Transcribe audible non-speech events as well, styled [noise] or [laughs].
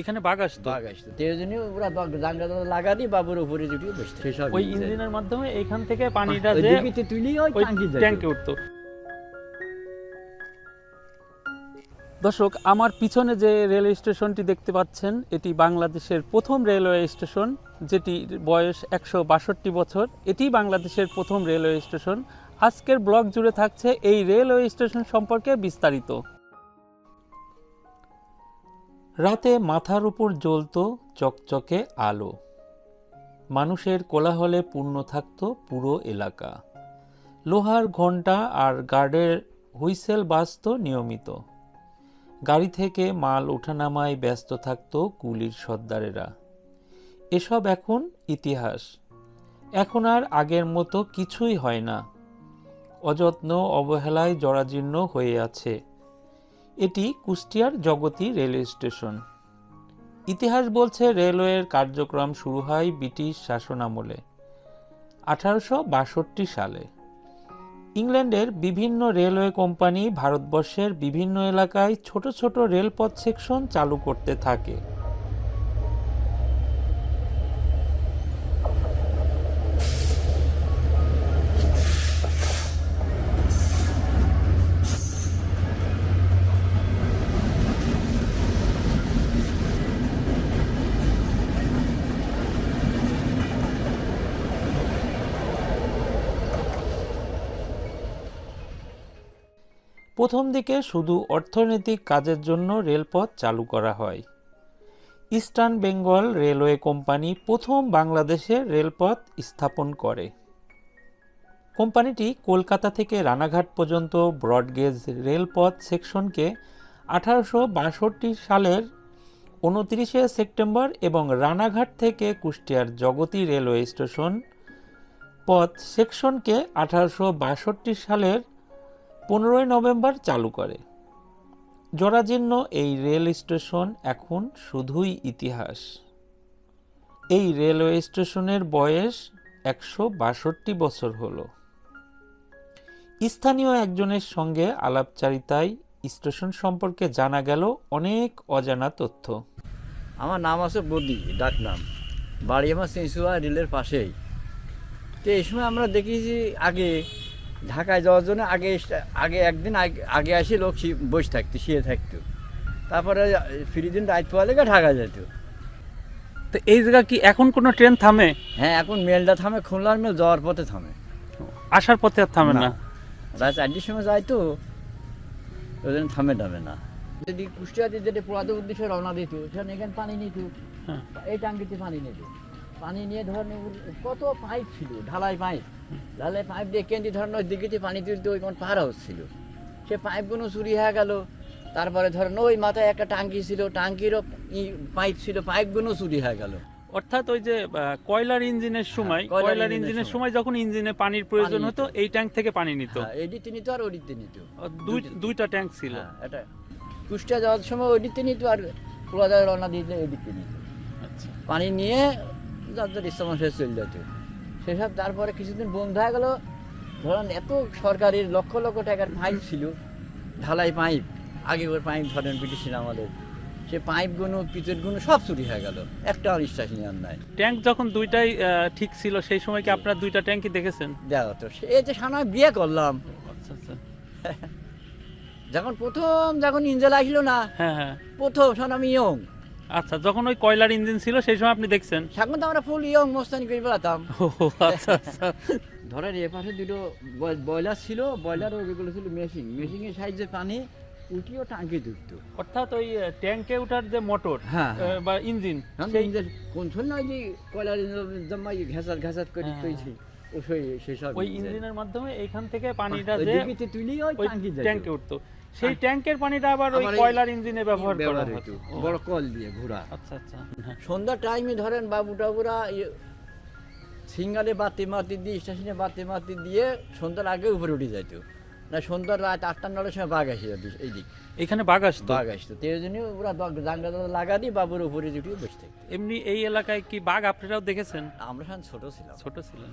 এখানে বাঘ আসতো। বাঘ আসতো। তো এই জন্য ওরা জাঙ্গা লাগানি বাবুর উপরে জুটিয়ে বসতো। ওই ইঞ্জিনের মাধ্যমে এখান থেকে পানিটা যে তুলি ওই ট্যাঙ্কে উঠতো। দর্শক আমার পিছনে যে রেল স্টেশনটি দেখতে পাচ্ছেন এটি বাংলাদেশের প্রথম রেলওয়ে স্টেশন যেটি বয়স একশো বাষট্টি বছর। এটি বাংলাদেশের প্রথম রেলওয়ে স্টেশন। আজকের ব্লগ জুড়ে থাকছে এই রেলওয়ে স্টেশন সম্পর্কে বিস্তারিত। রাতে মাথার উপর জ্বলত চকচকে আলো। মানুষের কোলাহলে পূর্ণ থাকত পুরো এলাকা। লোহার ঘণ্টা আর গার্ডের হুইসেল বাজত নিয়মিত। গাড়ি থেকে মাল ওঠানামায় ব্যস্ত থাকত কুলির সর্দারেরা। এসব এখন ইতিহাস। এখন আর আগের মতো কিছুই হয় না। অযত্ন, অবহেলায় জরাজীর্ণ হয়ে আছে। এটি কুষ্টিয়ার জগতি রেলওয়ে স্টেশন। ইতিহাস বলছে রেলওয়ের কার্যক্রম শুরু হয় ব্রিটিশ শাসনামলে, আঠারোশো বাষট্টি সালে। ইংল্যান্ডের বিভিন্ন রেলওয়ে কোম্পানি ভারতবর্ষের বিভিন্ন এলাকায় ছোট ছোট রেলপথ সেকশন চালু করতে থাকে। প্রথম দিকে শুধু অর্থনৈতিক কাজের জন্য রেলপথ চালু করা হয়। ইস্টার্ন বেঙ্গল রেলওয়ে কোম্পানি প্রথম বাংলাদেশে রেলপথ স্থাপন করে। কোম্পানিটি কলকাতা থেকে রানাঘাট পর্যন্ত ব্রডগেজ রেলপথ সেকশনকে আঠারোশো বাষট্টি সালের উনত্রিশে সেপ্টেম্বর এবং রানাঘাট থেকে কুষ্টিয়ার জগতী রেলওয়ে স্টেশন পথ সেকশনকে আঠারোশো বাষট্টি সালের পনেরোই নভেম্বর চালু করে। জরাজীর্ণ এই রেল স্টেশন এখন শুধুই ইতিহাস। এই রেলওয়ে স্টেশনের বয়স একশো বাষট্টি বছর হলো। স্থানীয় একজনের সঙ্গে আলাপচারিতায় স্টেশন সম্পর্কে জানা গেল অনেক অজানা তথ্য। আমার নাম আছে বদি ডাক নাম বাড়ি আমার সিংসুয়া রেলের পাশেই। তো এই সময় আমরা দেখেছি আগে ঢাকায় যাওয়ার জন্য আগে আগে একদিন আগে আসি লোক বসে থাকতো শুয়ে থাকতো। তারপরে ফ্রি দিন রাত পাওয়া লেগে ঢাকা যেত। তো এই জায়গা কি এখন কোনো ট্রেন থামে? হ্যাঁ এখন মেলটা থামে খুলনার মেল যাওয়ার পথে থামে। আসার পথে আর থামে না? রাত চারটির সময় যায় তো ওই জন্য থামে টামে না। যদি কুষ্টিয়াতে যেটা পোড়াতে উদ্দেশ্যে রওনা দিত সেখানে এখানে পানি নিত হ্যাঁ। এই টাঙ্কিতে পানি নিত। পানি নিয়ে ধরেন কত পাইপ ছিল? ঢালাই পাইপ। ঢালাই পাইপ দিয়ে কেন্দ্রে ধরেন ওই দিকেতে পানি তুলতে ওই কোন পাহাড় ছিল। সে পাইপগুলো চুরি হয়ে গেল। তারপরে ধরেন ওই মাথায় একটা টাঙ্কি ছিল টাঙ্কিরও পাইপ ছিল পাইপগুলো চুরি হয়ে গেল। অর্থাৎ ওই যে কয়লার ইঞ্জিনের সময় হ্যাঁ, কয়লার কয়লার ইঞ্জিনের সময়। সময় যখন ইঞ্জিনে পানির প্রয়োজন হতো এই ট্যাঙ্ক থেকে পানি নিত। হ্যাঁ এদিকে নিত আর ওদিকে নিত দুইটা- ট্যাঙ্ক ছিল। হ্যাঁ এটা। কুষ্টিয়া যাওয়ার সময় ওইদিকে নিত আর পোড়াদার রওনা দিতে এদিকে নিত। আচ্ছা। পানি নিয়ে ইচ্ছামন শেষ চলে যেত। সেসব তারপরে কিছুদিন বন্ধ হয়ে গেল। ধরেন এত সরকারের লক্ষ লক্ষ টাকার পাইপ ছিল ঢালাই পাইপ আগে পাইপ ধরেন ব্রিটিশের আমাদের সে পাইপগুলো পিচেরগুলো সব চুরি হয়ে গেল। একটা অনিশ্বাস নিয়ে নাই। ট্যাঙ্ক যখন দুইটাই ঠিক ছিল সেই সময় কি আপনারা দুইটা ট্যাঙ্কই দেখেছেন? দেওয়া তো। সে যে সানা বিয়ে করলাম। আচ্ছা আচ্ছা। [laughs] যখন প্রথম যখন ইঞ্জেল আসলো না হ্যাঁ হ্যাঁ। প্রথম শোন আমি ইয়ং। আচ্ছা যখন ওই কয়লার ইঞ্জিন ছিল সেই সময় আপনি দেখছেন? এখন তো আমরা ফুল ইয়ং মস্তানি করে বেড়াতাম ও আচ্ছা আচ্ছা। ধরেন এ পাশে দুটো বয়লার ছিল বয়লার ওইগুলো ছিল মেশিন মেশিনের সাইজে পানি উঠিও টাঙ্কি ঢুকতো অর্থাৎ ওই ট্যাঙ্কে ওঠার যে মোটর হ্যাঁ, বা ইঞ্জিন সেই সেই কোন শোন না যে কয়লার ইঞ্জিন জমাই ঘেঁচাত ঘেঁচাত করে হ্যাঁ, তৈছি ওই ইঞ্জিনের মাধ্যমে এইখান থেকে পানিটা যে ওই ট্যাঙ্কে উঠতো। সেই ট্যাঙ্কের পানিটা আবার ওই কয়লার ইঞ্জিনে ব্যবহার করা হতো। বড় কল দিয়ে ঘোরা আচ্ছা আচ্ছা। হ্যাঁ। সন্ধ্যা টাইমে ধরেন বাবু টাবুরা সিঙ্গালে বাতি মাতি দিয়ে স্টেশনে বাতি মাতি দিয়ে সন্ধ্যার আগে উপরে উঠে যেত না সন্ধ্যার রাত আটটা নটার সময় বাঘ আসে যেত এই দিক। এখানে বাঘ আসতো? বাঘ আসতো। তো এই জন্য ওরা জাঙ্গা লাগা দিয়ে বাবুর উপরে উঠিয়ে বসে থাকতো। এমনি এই এলাকায় কি বাঘ আপনারাও দেখেছেন? আমরা ছোট ছিলাম। ছোট ছিলেন